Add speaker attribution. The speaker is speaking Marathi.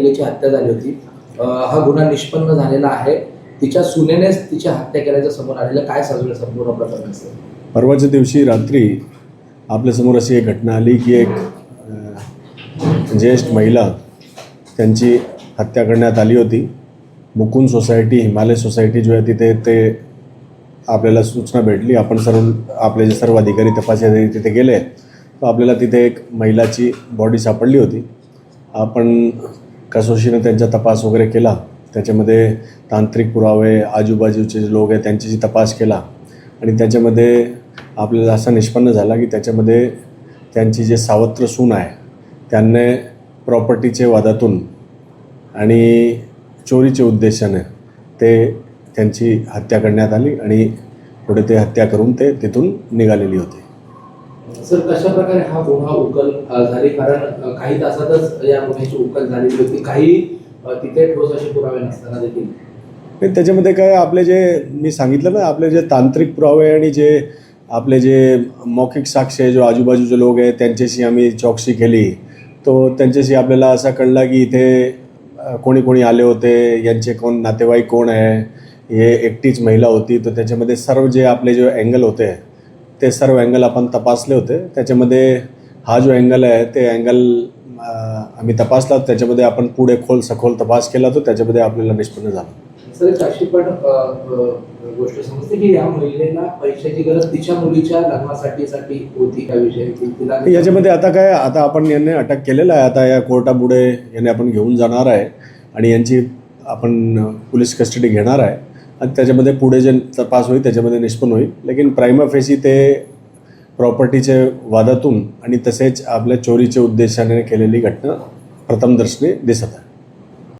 Speaker 1: महिलेची हत्या झाली होती. हा गुन्हा निष्पन्न झालेला आहे. तिच्या सुनेनेच तिची हत्या केल्याच्या समोर आलेलं काय सांगितलं संपूर्ण प्रकरण असेल?
Speaker 2: परवाच्या दिवशी रात्री आपल्यासमोर अशी एक घटना आली की एक ज्येष्ठ महिला त्यांची हत्या करण्यात आली होती. मुकुंद सोसायटी हिमालय सोसायटी जो आहे तिथे ते आपल्याला सूचना भेटली. आपण सर्व आपले जे सर्व अधिकारी तपास तिथे गेले. तर आपल्याला तिथे एक महिलाची बॉडी सापडली होती. आपण कसोशीनं त्यांचा तपास वगैरे केला. त्याच्यामध्ये तांत्रिक पुरावे आजूबाजूचे जे लोक आहेत त्यांच्याशी तपास केला. आणि त्याच्यामध्ये आपल्याला असा निष्पन्न झाला की त्याच्यामध्ये त्यांची जे सावत्र सून आहे त्यांनी प्रॉपर्टीचे वादातून आणि चोरीचे उद्देशाने ते त्यांची हत्या करण्यात आली आणि पुढे ते हत्या करून ते तिथून निघालेली होती.
Speaker 1: सर कशा प्रकारे हा गुन्हा उकल झाली? कारण काही तासातच या गुन्ह्याची उकल झालेली होती. काही तिथे ठोस असे पुरावे नसताना देखील.
Speaker 2: त्याच्यामध्ये काय आपले जे मी सांगितलं ना आपले जे तांत्रिक पुरावे आणि जे आपले जे मौखिक साक्ष आहे जो आजूबाजूचे लोक आहेत त्यांच्याशी आम्ही चौकशी केली. तो त्यांच्याशी आपल्याला असा कळला की इथे कोणी कोणी आले होते यांचे कोण नातेवाईक कोण आहे हे एकटीच महिला होती तर त्याच्यामध्ये सर्व जे आपले जे अँगल होते ते सर्व अँगल आपण तपासले होते. त्याच्यामध्ये हा जो अँगल आहे ते अँगल आम्ही तपासला. त्याच्यामध्ये आपण पुढे खोल सखोल तपास केला तर त्याच्यामध्ये आपल्याला निष्पन्न झालं.
Speaker 1: सर एक अशी पण अ, अ, गोष्ट समजते की या महिलेला पैशाची गरज तिच्या मुलीच्या लग्नासाठी साठी होती का विषय? की तिला
Speaker 2: याच्यामध्ये आता काय आता आपण यांनी अटक केलेलं आहे. आता या कोर्टापुढे यांनी आपण घेऊन जाणार आहे. आणि यांची आपण पोलीस कस्टडी घेणार आहे. आणि त्याच्यामध्ये पुढे जे तपास होईल त्याच्यामध्ये निष्पन्न होईल. लेकिन प्रायमा फेसी ते प्रॉपर्टीचे वादातून आणि तसेच आपल्या चोरीच्या उद्देशाने केलेली घटना प्रथमदर्शनी दिसत आहे.